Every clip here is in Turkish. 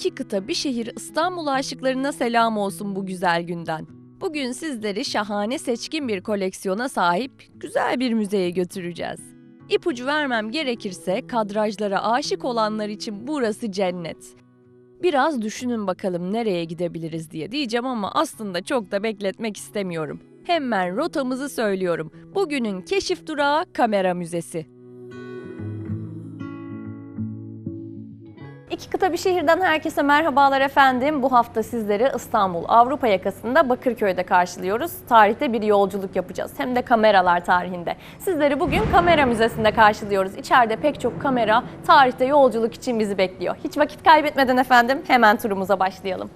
İki kıta bir şehir İstanbul aşıklarına selam olsun bu güzel günden. Bugün sizleri şahane seçkin bir koleksiyona sahip güzel bir müzeye götüreceğiz. İpucu vermem gerekirse kadrajlara aşık olanlar için burası cennet. Biraz düşünün bakalım nereye gidebiliriz diye diyeceğim ama aslında çok da bekletmek istemiyorum. Hemen rotamızı söylüyorum. Bugünün keşif durağı Kamera Müzesi. İki kıta bir şehirden herkese merhabalar efendim. Bu hafta sizleri İstanbul Avrupa yakasında Bakırköy'de karşılıyoruz. Tarihte bir yolculuk yapacağız. Hem de kameralar tarihinde. Sizleri bugün Kamera Müzesi'nde karşılıyoruz. İçeride pek çok kamera tarihte yolculuk için bizi bekliyor. Hiç vakit kaybetmeden efendim hemen turumuza başlayalım.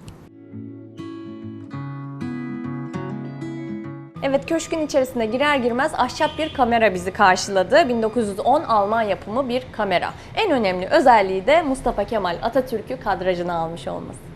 Evet köşkün içerisine girer girmez ahşap bir kamera bizi karşıladı. 1910 Alman yapımı bir kamera. En önemli özelliği de Mustafa Kemal Atatürk'ü kadrajına almış olması.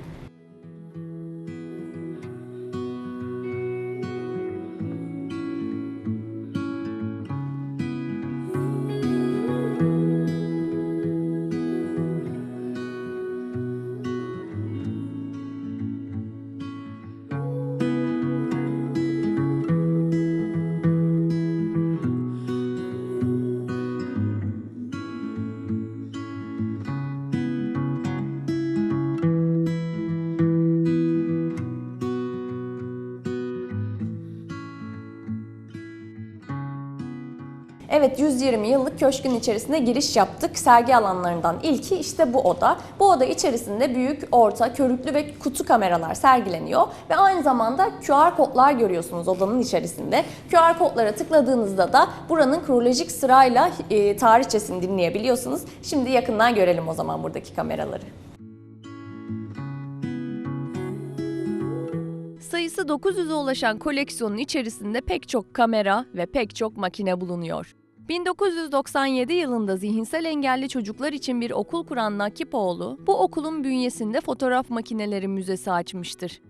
Evet 120 yıllık köşkün içerisine giriş yaptık. Sergi alanlarından ilki işte bu oda. Bu oda içerisinde büyük, orta, körüklü ve kutu kameralar sergileniyor. Ve aynı zamanda QR kodlar görüyorsunuz odanın içerisinde. QR kodlara tıkladığınızda da buranın kronolojik sırayla e, tarihçesini dinleyebiliyorsunuz. Şimdi yakından görelim o zaman buradaki kameraları. Sayısı 900'e ulaşan koleksiyonun içerisinde pek çok kamera ve pek çok makine bulunuyor. 1997 yılında zihinsel engelli çocuklar için bir okul kuran Nakipoğlu, bu okulun bünyesinde fotoğraf makineleri müzesi açmıştır.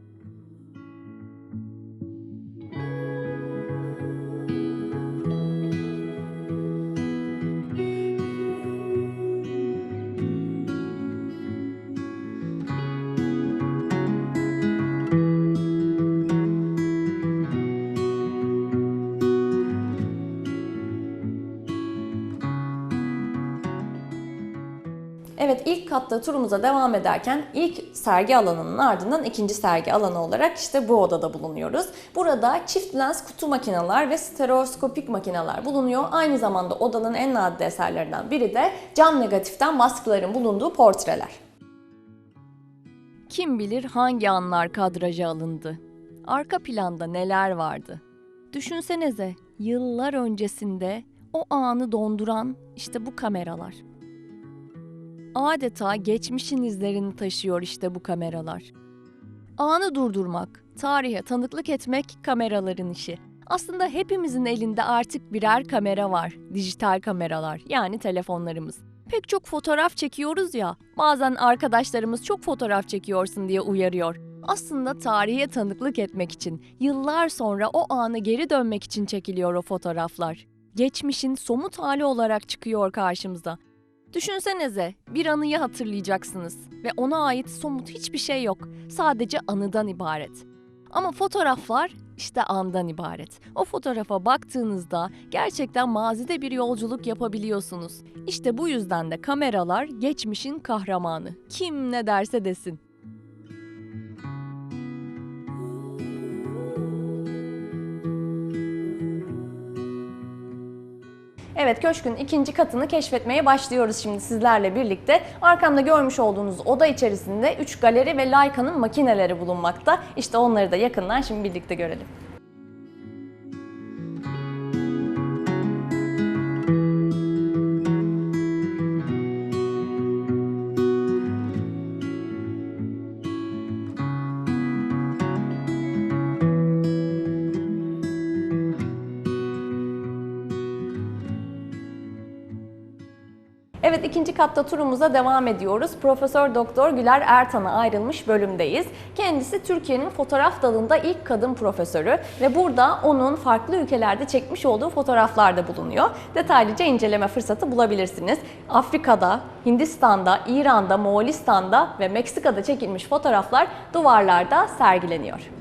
İlk katta turumuza devam ederken ilk sergi alanının ardından ikinci sergi alanı olarak işte bu odada bulunuyoruz. Burada çift lens kutu makineler ve stereoskopik makineler bulunuyor. Aynı zamanda odanın en nadide eserlerinden biri de cam negatiften baskıların bulunduğu portreler. Kim bilir hangi anlar kadraja alındı? Arka planda neler vardı? Düşünsenize yıllar öncesinde o anı donduran işte bu kameralar. Adeta geçmişin izlerini taşıyor işte bu kameralar. Anı durdurmak, tarihe tanıklık etmek kameraların işi. Aslında hepimizin elinde artık birer kamera var. Dijital kameralar yani telefonlarımız. Pek çok fotoğraf çekiyoruz ya. Bazen arkadaşlarımız çok fotoğraf çekiyorsun diye uyarıyor. Aslında tarihe tanıklık etmek için, yıllar sonra o anı geri dönmek için çekiliyor o fotoğraflar. Geçmişin somut hali olarak çıkıyor karşımıza. Düşünsenize bir anıyı hatırlayacaksınız ve ona ait somut hiçbir şey yok. Sadece anıdan ibaret. Ama fotoğraflar işte andan ibaret. O fotoğrafa baktığınızda gerçekten mazide bir yolculuk yapabiliyorsunuz. İşte bu yüzden de kameralar geçmişin kahramanı. Kim ne derse desin. Evet köşkün ikinci katını keşfetmeye başlıyoruz şimdi sizlerle birlikte. Arkamda görmüş olduğunuz oda içerisinde 3 galeri ve Leica'nın makineleri bulunmakta. İşte onları da yakından şimdi birlikte görelim. Evet ikinci katta turumuza devam ediyoruz. Profesör Doktor Güler Ertan'a ayrılmış bölümdeyiz. Kendisi Türkiye'nin fotoğraf dalında ilk kadın profesörü ve burada onun farklı ülkelerde çekmiş olduğu fotoğraflar da bulunuyor. Detaylıca inceleme fırsatı bulabilirsiniz. Afrika'da, Hindistan'da, İran'da, Moğolistan'da ve Meksika'da çekilmiş fotoğraflar duvarlarda sergileniyor.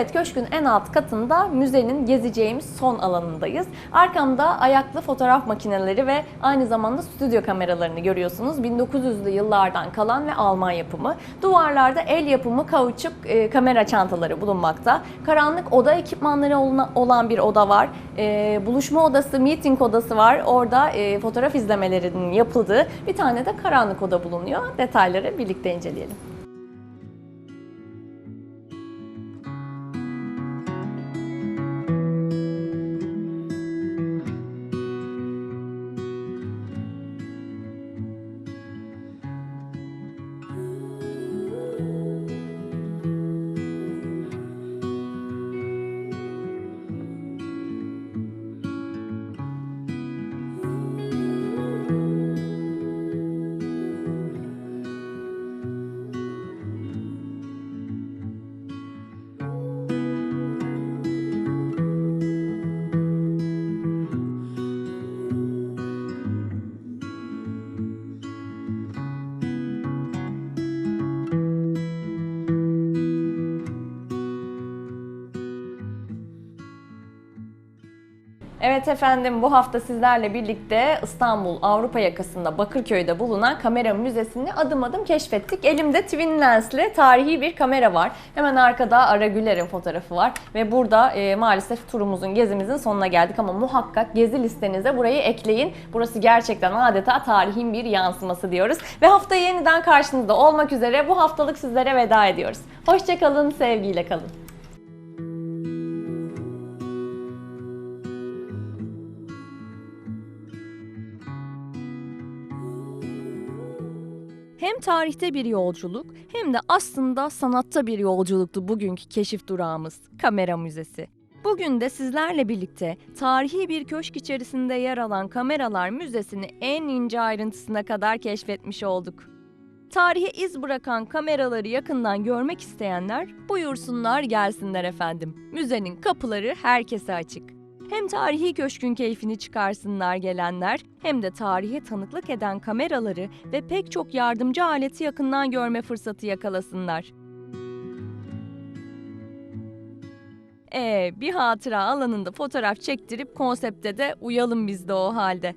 Evet, köşkün en alt katında müzenin gezeceğimiz son alanındayız. Arkamda ayaklı fotoğraf makineleri ve aynı zamanda stüdyo kameralarını görüyorsunuz. 1900'lü yıllardan kalan ve Alman yapımı. Duvarlarda el yapımı kauçuk e, kamera çantaları bulunmakta. Karanlık oda ekipmanları olan bir oda var. E, buluşma odası, meeting odası var. Orada e, fotoğraf izlemelerinin yapıldığı bir tane de karanlık oda bulunuyor. Detayları birlikte inceleyelim. Evet efendim bu hafta sizlerle birlikte İstanbul Avrupa yakasında Bakırköy'de bulunan kamera müzesini adım adım keşfettik. Elimde twin lensli tarihi bir kamera var. Hemen arkada Ara Güler'in fotoğrafı var ve burada e, maalesef turumuzun gezimizin sonuna geldik ama muhakkak gezi listenize burayı ekleyin. Burası gerçekten adeta tarihin bir yansıması diyoruz. Ve haftaya yeniden karşınızda olmak üzere bu haftalık sizlere veda ediyoruz. Hoşçakalın, sevgiyle kalın. Tarihte bir yolculuk hem de aslında sanatta bir yolculuktu bugünkü keşif durağımız, Kamera Müzesi. Bugün de sizlerle birlikte tarihi bir köşk içerisinde yer alan Kameralar Müzesi'ni en ince ayrıntısına kadar keşfetmiş olduk. Tarihe iz bırakan kameraları yakından görmek isteyenler buyursunlar gelsinler efendim. Müzenin kapıları herkese açık. Hem tarihi köşkün keyfini çıkarsınlar gelenler hem de tarihe tanıklık eden kameraları ve pek çok yardımcı aleti yakından görme fırsatı yakalasınlar. Ee, bir hatıra alanında fotoğraf çektirip konsepte de uyalım biz de o halde.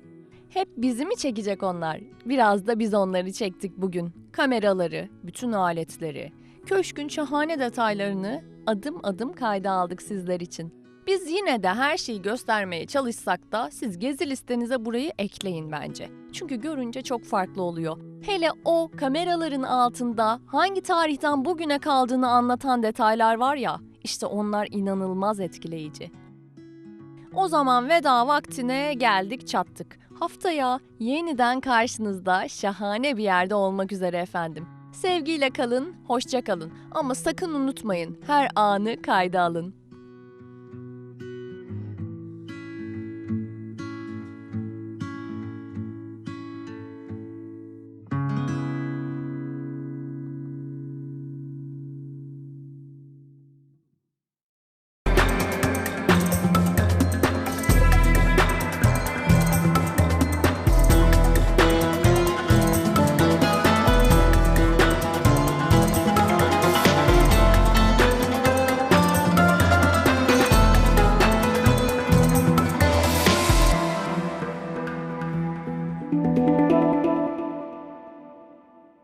Hep bizi mi çekecek onlar? Biraz da biz onları çektik bugün. Kameraları, bütün aletleri, köşkün şahane detaylarını adım adım kayda aldık sizler için. Biz yine de her şeyi göstermeye çalışsak da siz gezi listenize burayı ekleyin bence. Çünkü görünce çok farklı oluyor. Hele o kameraların altında hangi tarihten bugüne kaldığını anlatan detaylar var ya, işte onlar inanılmaz etkileyici. O zaman veda vaktine geldik çattık. Haftaya yeniden karşınızda şahane bir yerde olmak üzere efendim. Sevgiyle kalın, hoşça kalın. Ama sakın unutmayın, her anı kayda alın.